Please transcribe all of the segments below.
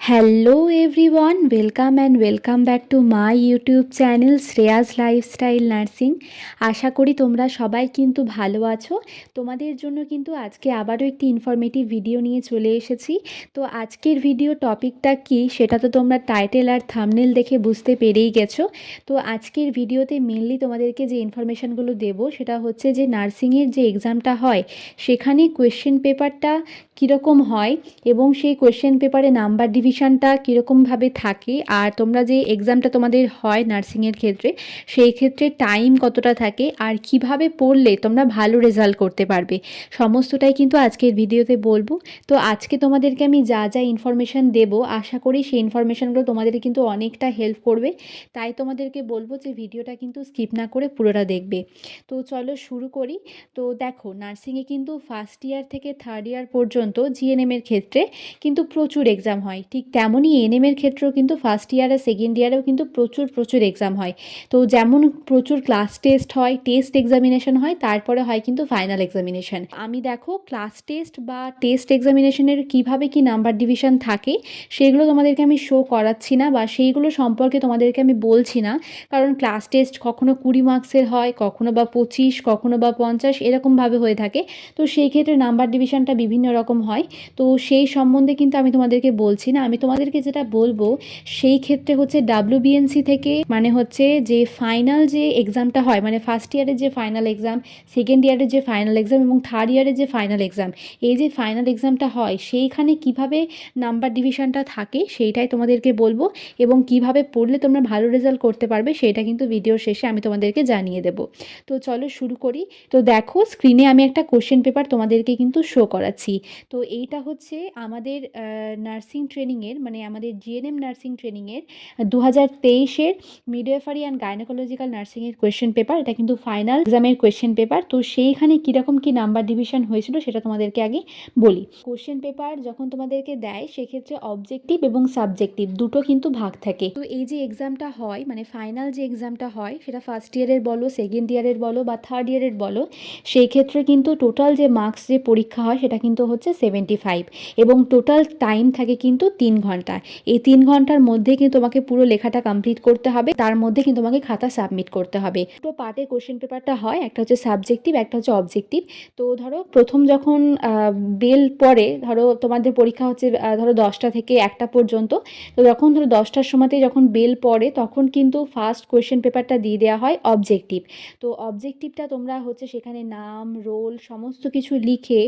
Hello everyone welcome and welcome back to my YouTube channel Shreyas lifestyle nursing আশা করি তোমরা সবাই কিন্তু ভালো আছো। তোমাদের জন্য কিন্তু আজকে আবারও একটি ইনফরমেটিভ ভিডিও নিয়ে চলে এসেছি। তো আজকের ভিডিও টপিকটা কি, সেটা তো তোমরা টাইটেল আর থামনেল দেখে বুঝতে পেরেই গেছো। তো আজকের ভিডিওতে মেনলি তোমাদেরকে যে ইনফরমেশানগুলো দেবো, সেটা হচ্ছে যে নার্সিংয়ের যে এক্সামটা হয়, সেখানে কোয়েশ্চেন পেপারটা কীরকম হয় এবং সেই কোয়েশ্চেন পেপারে নাম্বার ডিভিশনটা কীরকমভাবে থাকে আর তোমরা যে এক্সামটা তোমাদের হয় নার্সিংয়ের ক্ষেত্রে, সেই ক্ষেত্রে টাইম কতটা থাকে আর কীভাবে পড়লে তোমরা ভালো রেজাল্ট করতে পারবে, সমস্তটাই কিন্তু আজকের ভিডিওতে বলব। তো আজকে তোমাদেরকে আমি যা যা ইনফরমেশান দেব, আশা করি সেই ইনফরমেশানগুলো তোমাদের কিন্তু অনেকটা হেল্প করবে। তাই তোমাদেরকে বলব যে ভিডিওটা কিন্তু স্কিপ না করে পুরোটা দেখবে। তো চলো শুরু করি। তো দেখো নার্সিংয়ে কিন্তু ফার্স্ট ইয়ার থেকে থার্ড ইয়ার পর্যন্ত জিএনএমের ক্ষেত্রে কিন্তু প্রচুর এক্সাম হয়। ঠিক তেমনই এনএমের ক্ষেত্রেও কিন্তু ফার্স্ট ইয়ার আর সেকেন্ড ইয়ারেও কিন্তু প্রচুর প্রচুর এক্সাম হয়। তো যেমন প্রচুর ক্লাস টেস্ট হয় টেস্ট এক্সামিনেশন হয়, তারপরে হয় কিন্তু ফাইনাল এক্সামিনেশন আমি দেখো ক্লাস টেস্ট বা টেস্ট এক্সামিনেশনের কীভাবে কি নাম্বার ডিভিশন থাকে, সেগুলো তোমাদেরকে আমি শো করাচ্ছি না বা সেইগুলো সম্পর্কে তোমাদেরকে আমি বলছি না। কারণ ক্লাস টেস্ট কখনো কুড়ি মার্কসের হয়, কখনো বা পঁচিশ, কখনো বা পঞ্চাশ, এরকমভাবে হয়ে থাকে। তো সেই ক্ষেত্রে নাম্বার ডিভিশনটা বিভিন্ন রকম হয়। তো সেই সম্বন্ধে কিন্তু আমি তোমাদেরকে বলছি না। আমি তোমাদেরকে যেটা বলব, সেই ক্ষেত্রে হচ্ছে ডাব্লিউবিএনসি থেকে মানে হচ্ছে যে ফাইনাল যে এক্সামটা হয় মানে ফার্স্ট ইয়ারের যে ফাইনাল এক্সাম সেকেন্ড ইয়ারের যে ফাইনাল এক্সাম এবং থার্ড ইয়ারের যে ফাইনাল এক্সাম এই যে ফাইনাল এক্সামটা হয়, সেইখানে কীভাবে নাম্বার ডিভিশনটা থাকে সেইটাই তোমাদেরকে বলব এবং কীভাবে পড়লে তোমরা ভালো রেজাল্ট করতে পারবে সেটা কিন্তু ভিডিওর শেষে আমি তোমাদেরকে জানিয়ে দেবো। তো চলো শুরু করি। তো দেখো স্ক্রিনে আমি একটা কোশ্চেন পেপার তোমাদেরকে কিন্তু শো করাচ্ছি। তো এইটা হচ্ছে আমাদের নার্সিং ট্রেনিংয়ের মানে আমাদের জিএনএম নার্সিং ট্রেনিংয়ের দু হাজার তেইশের মিডওয়েফারি অ্যান্ড গাইনোকোলজিক্যাল নার্সিংয়ের কোয়েশ্চেন পেপার এটা কিন্তু ফাইনাল এক্সামের কোয়েশ্চেন পেপার তো সেইখানে কীরকম কী নাম্বার ডিভিশন হয়েছিল সেটা তোমাদেরকে আগে বলি। কোশ্চেন পেপার যখন তোমাদেরকে দেয়, সেক্ষেত্রে অবজেক্টিভ এবং সাবজেক্টিভ দুটো কিন্তু ভাগ থাকে। তো এই যে এক্সামটা হয় মানে ফাইনাল যে এক্সামটা হয়, সেটা ফার্স্ট ইয়ারের বলো সেকেন্ড ইয়ারের বলো বা থার্ড ইয়ারের বলো, সেই ক্ষেত্রে কিন্তু টোটাল যে মার্কস যে পরীক্ষা হয়, সেটা কিন্তু হচ্ছে সেভেন্টি ফাইভ এবং টোটাল টাইম থাকে কিন্তু তিন ঘণ্টা। এই তিন ঘণ্টার মধ্যে কিন্তু তোমাকে পুরো লেখাটা কমপ্লিট করতে হবে। তার মধ্যে কিন্তু তোমাকে খাতা সাবমিট করতে হবে। দুটো পার্টে কোশ্চেন পেপারটা হয়, একটা হচ্ছে সাবজেক্টিভ একটা হচ্ছে অবজেক্টিভ তো ধরো প্রথম যখন বেল পড়ে, ধরো তোমাদের পরীক্ষা হচ্ছে ধরো দশটা থেকে একটা পর্যন্ত। তো যখন ধরো দশটার সময়তে যখন বেল পড়ে, তখন কিন্তু ফার্স্ট কোয়েশ্চেন পেপারটা দিয়ে দেওয়া হয় অবজেক্টিভ তো অবজেক্টিভটা তোমরা হচ্ছে সেখানে নাম রোল সমস্ত কিছু লিখে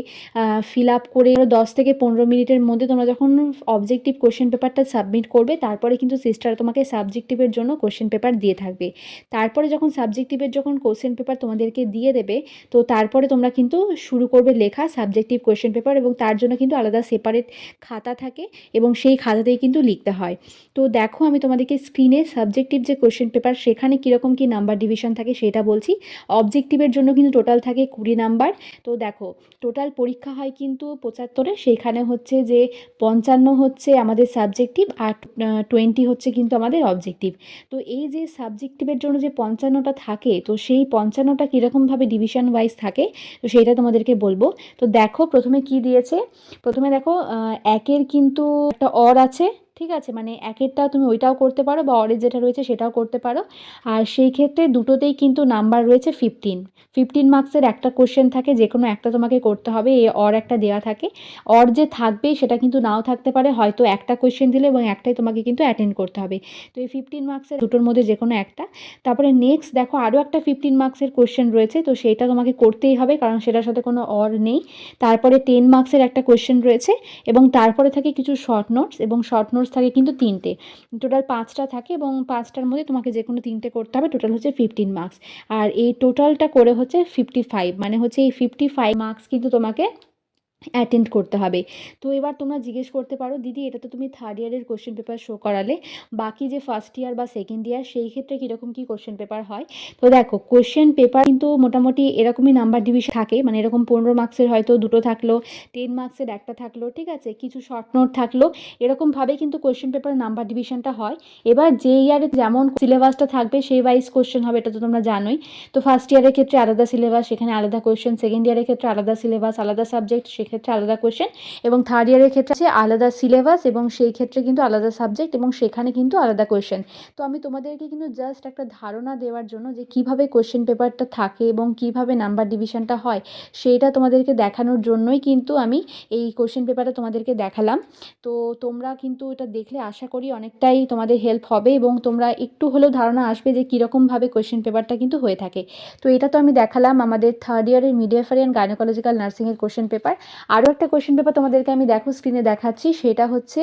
ফিল আপ করে দশ থেকে পনেরো মিনিটের মধ্যে তোমরা যখন অবজেক্টিভ কোশ্চেন পেপারটা সাবমিট করবে, তারপরে কিন্তু সিস্টার তোমাকে সাবজেক্টিভের জন্য কোশ্চেন পেপার দিয়ে থাকবে। তারপরে যখন সাবজেক্টিভের যখন কোশ্চেন পেপার তোমাদেরকে দিয়ে দেবে, তো তারপরে তোমরা কিন্তু শুরু করবে লেখা সাবজেক্টিভ কোশ্চেন পেপার এবং তার জন্য কিন্তু আলাদা সেপারেট খাতা থাকে এবং সেই খাতাতেই কিন্তু লিখতে হয়। তো দেখো আমি তোমাদেরকে স্ক্রিনে সাবজেক্টিভ যে কোশ্চেন পেপার সেখানে কীরকম কী নাম্বার ডিভিশন থাকে সেটা বলছি। অবজেক্টিভের জন্য কিন্তু টোটাল থাকে কুড়ি নাম্বার তো দেখো টোটাল পরীক্ষা হয় কিন্তু পঁচাত্তরে সেইখানে হচ্ছে যে পঞ্চান্ন হচ্ছে আমাদের সাবজেক্টিভ আর টোয়েন্টি হচ্ছে কিন্তু আমাদের অবজেক্টিভ তো এই যে সাবজেক্টিভের জন্য যে পঞ্চান্নটা থাকে, তো সেই পঞ্চান্নটা কীরকমভাবে ডিভিশন ওয়াইজ থাকে, তো সেইটা তোমাদেরকে বলব। তো দেখো, প্রথমে কি দিয়েছে? প্রথমে দেখো একের কিন্তু একটা অর আছে ঠিক আছে? মানে একেরটা তুমি ওইটাও করতে পারো বা অরের যেটা রয়েছে সেটাও করতে পারো। আর সেই ক্ষেত্রে দুটোতেই কিন্তু নাম্বার রয়েছে ফিফটিন ফিফটিন মার্কসের একটা কোশ্চেন থাকে, যে কোনো একটা তোমাকে করতে হবে, এ অর একটা দেওয়া থাকে। অর যে থাকবে সেটা কিন্তু নাও থাকতে পারে, হয়তো একটা কোশ্চেন দিলে এবং একটাই তোমাকে কিন্তু অ্যাটেন্ড করতে হবে। তো এই ফিফটিন মার্কসের দুটোর মধ্যে যে কোনো একটা। তারপরে নেক্সট দেখো আরও একটা ফিফটিন মার্কসের কোশ্চেন রয়েছে, তো সেটা তোমাকে করতেই হবে, কারণ সেটার সাথে কোনো অর নেই। তারপরে টেন মার্কসের একটা কোশ্চেন রয়েছে এবং তারপরে থাকে কিছু শর্ট নোটস এবং শর্ট নোটস থাকে কিন্তু তিনটে। টোটাল পাঁচটা থাকে এবং পাঁচটার মধ্যে তোমাকে যে কোনো তিনটে করতে হবে টোটাল হচ্ছে ফিফটিন মার্কস আর এই টোটালটা করে হচ্ছে ফিফটি ফাইভ মানে হচ্ছে এই ফিফটি ফাইভ মার্কস কিন্তু তোমাকে অ্যাটেন্ড করতে হবে। তো এবার তোমরা জিজ্ঞেস করতে পারো, দিদি, এটা তো তুমি থার্ড ইয়ারের কোশ্চেন পেপার শো করালে, বাকি যে ফার্স্ট ইয়ার বা সেকেন্ড ইয়ার সেই ক্ষেত্রে কীরকম কী কোশ্চেন পেপার হয়? তো দেখো কোশ্চেন পেপার কিন্তু মোটামুটি এরকমই নাম্বার ডিভিশন থাকে মানে এরকম পনেরো মার্কসের হয়তো দুটো থাকল টেন মার্কসের একটা থাকল, ঠিক আছে? কিছু শর্ট নোট থাকল, এরকমভাবে কিন্তু কোশ্চেন পেপার নাম্বার ডিভিশনটা হয়। এবার যে ইয়ারে যেমন সিলেবাসটা থাকবে, সেই ওয়াইজ কোশ্চেন হবে, এটা তো তোমরা জানোই। তো ফার্স্ট ইয়ারের ক্ষেত্রে আলাদা সিলেবাস সেখানে আলাদা কোশ্চেন সেকেন্ড ইয়ারের ক্ষেত্রে আলাদা সিলেবাস আলাদা সাবজেক্ট সেক্ষেত্রে আলাদা কোয়েশ্চেন এবং থার্ড ইয়ারের ক্ষেত্রে আছে আলাদা সিলেবাস এবং সেই ক্ষেত্রে কিন্তু আলাদা সাবজেক্ট এবং সেখানে কিন্তু আলাদা কোয়েশ্চেন তো আমি তোমাদেরকে কিন্তু জাস্ট একটা ধারণা দেওয়ার জন্য যে কীভাবে কোয়েশ্চেন পেপারটা থাকে এবং কীভাবে নাম্বার ডিভিশনটা হয় সেইটা তোমাদেরকে দেখানোর জন্যই কিন্তু আমি এই কোয়েশ্চেন পেপারটা তোমাদেরকে দেখালাম। তো তোমরা কিন্তু এটা দেখলে আশা করি অনেকটাই তোমাদের হেল্প হবে এবং তোমরা একটু হলেও ধারণা আসবে যে কীরকমভাবে কোয়েশ্চেন পেপারটা কিন্তু হয়ে থাকে। তো এটা তো আমি দেখালাম আমাদের থার্ড ইয়ারের মিডিয়াফারি অ্যান্ড গাইনোকোলজিক্যাল নার্সিংয়ের কোয়েশ্চেন পেপার আরও একটা কোয়েশ্চেন পেপার তোমাদেরকে আমি দেখো স্ক্রিনে দেখাচ্ছি সেটা হচ্ছে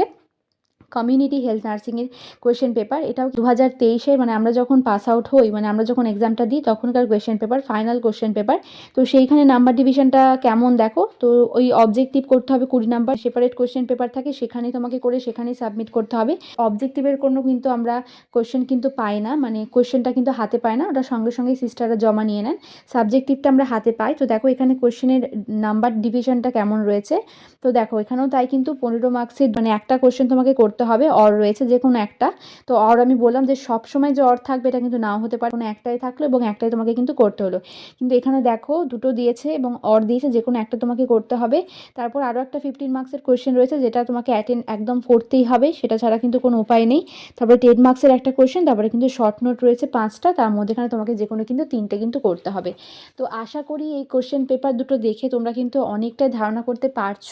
কমিউনিটি হেলথ নার্সিংয়ের কোয়েশ্চেন পেপার এটাও দু হাজার তেইশে মানে আমরা যখন পাস আউট হই মানে আমরা যখন এক্সামটা দিই, তখনকার question paper final question paper তো সেইখানে নাম্বার ডিভিশনটা কেমন দেখো? তো ওই অবজেক্টিভ করতে হবে কুড়ি নাম্বার সেপারেট কোয়েশ্চেন পেপার থাকে, সেখানেই তোমাকে করে সেখানেই সাবমিট করতে হবে। অবজেক্টিভের কোনো কিন্তু আমরা কোয়েশ্চেন কিন্তু পাই না মানে কোয়েশ্চেনটা কিন্তু হাতে পায় না, ওটা সঙ্গে সঙ্গে সিস্টাররা জমা নিয়ে নেন। সাবজেক্টিভটা আমরা হাতে পাই, তো দেখো এখানে কোয়েশ্চেনের নাম্বার ডিভিশনটা কেমন রয়েছে? তো দেখো এখানেও তাই কিন্তু পনেরো মার্কসের মানে একটা কোয়েশ্চেন তোমাকে করতে হবে অর রয়েছে যে কোনো একটা। তো অর আমি বললাম যে সব সময় যে অর থাকবে, এটা কিন্তু নাও হতে পারে। কোনো একটাই থাকল এবং একটাই তোমাকে কিন্তু করতে হলো। কিন্তু এখানে দেখো, দুটো দিয়েছে এবং অর দিয়েছে যে কোনো একটা তোমাকে করতে হবে। তারপর আরও একটা ফিফটিন মার্কসের কোয়েশ্চেন রয়েছে, যেটা তোমাকে অ্যাটেন্ড একদম করতেই হবে, সেটা ছাড়া কিন্তু কোনো উপায় নেই। তারপরে টেন মার্কসের একটা কোয়েশ্চেন তারপরে কিন্তু শর্ট নোট রয়েছে পাঁচটা, তার মধ্যেখানে তোমাকে যে কোনো কিন্তু তিনটে কিন্তু করতে হবে। তো আশা করি এই কোয়েশ্চেন পেপার দুটো দেখে তোমরা কিন্তু অনেকটাই ধারণা করতে পারছ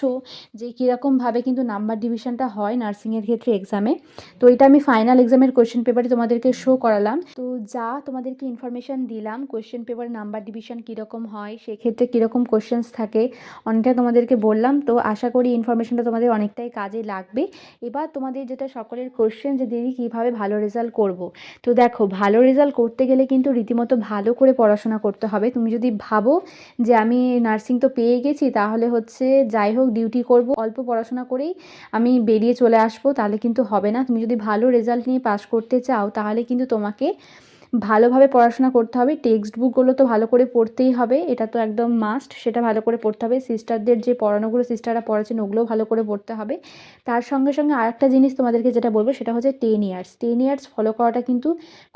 যে কীরকমভাবে কিন্তু নাম্বার ডিভিশনটা হয় নার্সিংয়ের ক্ষেত্রে। এক্সামে তো এটা আমি ফাইনাল এক্সামের কোয়েশ্চেন পেপারে তোমাদেরকে শো করালাম। তো যা তোমাদেরকে ইনফরমেশান দিলাম কোয়েশ্চেন পেপার নাম্বার ডিভিশন কীরকম হয়, সেক্ষেত্রে কীরকম কোয়েশ্চেন্স থাকে, অনেকটা তোমাদেরকে বললাম। তো আশা করি ইনফরমেশনটা তোমাদের অনেকটাই কাজে লাগবে। এবার তোমাদের যেটা সকলের কোয়েশ্চেন যে, দিদি কীভাবে ভালো রেজাল্ট করব? তো দেখো, ভালো রেজাল্ট করতে গেলে কিন্তু রীতিমতো ভালো করে পড়াশোনা করতে হবে। তুমি যদি ভাবো যে, আমি নার্সিং তো পেয়ে গেছি, তাহলে হচ্ছে যাই হোক ডিউটি করব। অল্প পড়াশোনা করেই আমি বেরিয়ে চলে আসব। তাহলে কিন্তু হবে না। তুমি যদি ভালো রেজাল্ট নিয়ে পাশ করতে চাও, তাহলে কিন্তু তোমাকে ভালোভাবে পড়াশোনা করতে হবে। টেক্সট বুকগুলো তো ভালো করে পড়তেই হবে। এটা তো একদম মাস্ট সেটা ভালো করে পড়তে হবে। সিস্টারদের যে পড়ানোগুলো সিস্টাররা পড়াচ্ছেন, ওগুলোও ভালো করে পড়তে হবে। তার সঙ্গে সঙ্গে আরেকটা জিনিস তোমাদেরকে যেটা বলব, সেটা হচ্ছে ten years ten years follow করাটা কিন্তু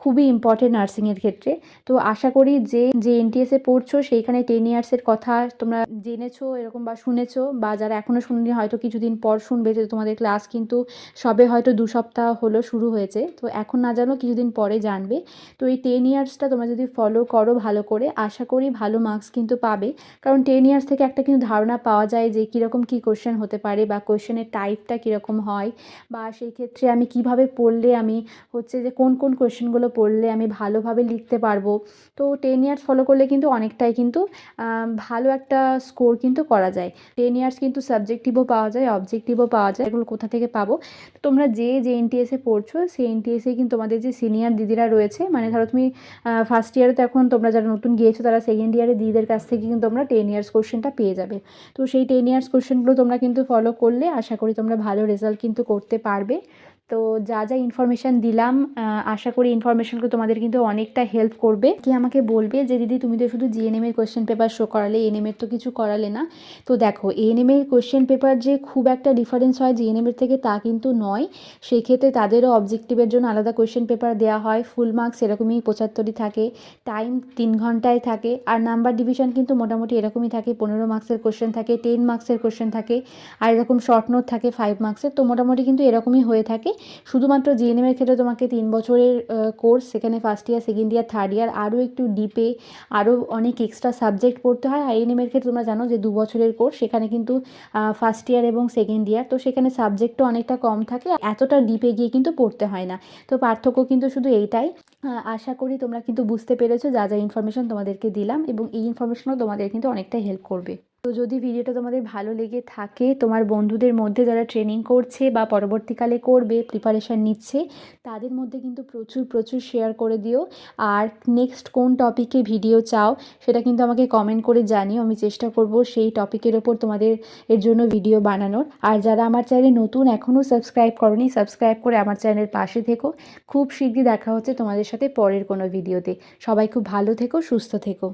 খুবই ইম্পর্টেন্ট নার্সিংয়ের ক্ষেত্রে। তো আশা করি যে যে এনটিএসে পড়ছো, সেইখানে টেন ইয়ার্সের কথা তোমরা জেনেছো, এরকম বা শুনেছো, বা যারা এখনও শুনিনি, হয়তো কিছুদিন পর শুনবে যে তোমাদের ক্লাস কিন্তু সবে হয়তো দু সপ্তাহ হলো শুরু হয়েছে। তো এখন না জানো, কিছুদিন পরে জানবে। তো এই টেন ইয়ার্সটা তোমরা যদি ফলো করো ভালো করে, আশা করি ভালো মার্কস কিন্তু পাবে। কারণ টেন ইয়ার্স থেকে একটা কিন্তু ধারণা পাওয়া যায় যে কীরকম কী কোয়েশ্চেন হতে পারে বা কোয়েশ্চেনের টাইপটা কীরকম হয়। বা সেই ক্ষেত্রে আমি কীভাবে পড়লে আমি হচ্ছে যে কোন কোন কোয়েশ্চেনগুলো পড়লে আমি ভালোভাবে লিখতে পারব। তো টেন ইয়ার্স ফলো করলে কিন্তু অনেকটাই কিন্তু ভালো একটা স্কোর কিন্তু করা যায়। টেন ইয়ার্স কিন্তু সাবজেক্টিভও পাওয়া যায় অবজেক্টিভও পাওয়া যায়। এগুলো কোথা থেকে পাবো? তোমরা যে যে এনটিএসে পড়ছো, সেই এনটিএসে কিন্তু তোমাদের যে সিনিয়র দিদিরা রয়েছে মানে ধরো তুমি ফার্স্ট ইয়ারে তো এখন তোমরা যারা নতুন গিয়েছো তারা সেকেন্ড ইয়ারে দিদিদের কাছ থেকে কিন্তু তোমরা টেন ইয়ার্স কোশ্চেনটা পেয়ে যাবে। তো সেই টেন ইয়ার্স কোশ্চেনগুলো তোমরা কিন্তু ফলো করলে আশা করি তোমরা ভালো রেজাল্ট কিন্তু করতে পারবে। তো যা যা ইনফরমেশান দিলাম আশা করি ইনফরমেশানগুলো তোমাদের কিন্তু অনেকটা হেল্প করবে। কি আমাকে বলবে যে, দিদি, তুমি তো শুধু জিএনএমের কোয়েশ্চেন পেপার শো করালে এনএমের তো কিছু করালে না? তো দেখো এএনএমের কোয়েশ্চেন পেপার যে খুব একটা ডিফারেন্স হয় জিএনএমের থেকে তা কিন্তু নয়। সেক্ষেত্রে তাদেরও অবজেক্টিভের জন্য আলাদা কোয়েশ্চেন পেপার দেওয়া হয়। ফুল মার্কস এরকমই পঁচাত্তরই থাকে। টাইম তিন ঘন্টায় থাকে। আর নাম্বার ডিভিশন কিন্তু মোটামুটি এরকমই থাকে। পনেরো মার্কসের কোয়েশ্চেন থাকে টেন মার্কসের কোয়েশ্চেন থাকে। আর এরকম শর্ট নোট থাকে ফাইভ মার্কসের তো মোটামুটি কিন্তু এরকমই হয়ে থাকে। শুধুমাত্র জিএনএমের ক্ষেত্রে তোমাকে তিন বছরের কোর্স সেখানে first year second year third year আরও একটু ডিপে আরও অনেক এক্সট্রা সাবজেক্ট পড়তে হয়। আর এএনএমের ক্ষেত্রে তোমরা জানো যে দু বছরের কোর্স সেখানে কিন্তু ফার্স্ট ইয়ার এবং সেকেন্ড ইয়ার তো সেখানে সাবজেক্টও অনেকটা কম থাকে। এতটা ডিপে গিয়ে কিন্তু পড়তে হয় না। তো পার্থক্য কিন্তু শুধু এইটাই। আশা করি তোমরা কিন্তু বুঝতে পেরেছ, যা যা ইনফরমেশন তোমাদেরকে দিলাম এবং এই ইনফরমেশনও তোমাদের কিন্তু অনেকটাই হেল্প করবে। তো যদি ভিডিওটা তোমাদের ভালো লেগে থাকে, তোমার বন্ধুদের মধ্যে যারা ট্রেনিং করছে বা পরবর্তীকালে করবে প্রিপারেশান নিচ্ছে, তাদের মধ্যে কিন্তু প্রচুর প্রচুর শেয়ার করে দিও। আর নেক্সট কোন টপিকে ভিডিও চাও, সেটা কিন্তু আমাকে কমেন্ট করে জানিও। আমি চেষ্টা করব সেই টপিকের ওপর তোমাদের এর জন্য ভিডিও বানানোর। আর যারা আমার চ্যানেলে নতুন, এখনও সাবস্ক্রাইব করনি সাবস্ক্রাইব করে আমার চ্যানেলের পাশে থেকো। খুব শীঘ্রই দেখা হচ্ছে তোমাদের সাথে পরের কোনো ভিডিওতে সবাই খুব ভালো থেকো, সুস্থ থেকো।